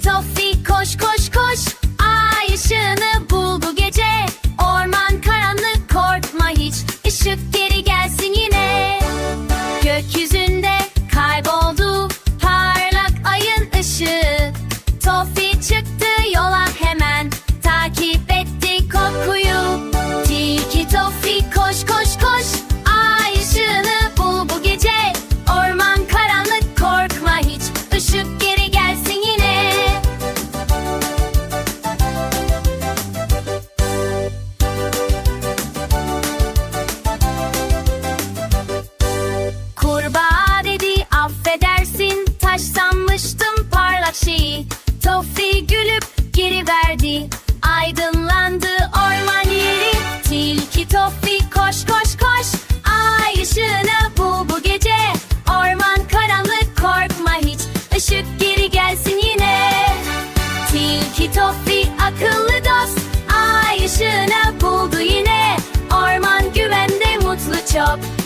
It's. parlak şeyi. Tofti gülüp geri verdi. Aydınlandı orman yeri. Tilki Tofti koş koş koş. Ay ışığını bul bu gece. Orman karanlık korkma hiç. Işık geri gelsin yine. Tilki Tofti akıllı dost. Ay ışığını buldu yine. Orman güvende mutlu çok.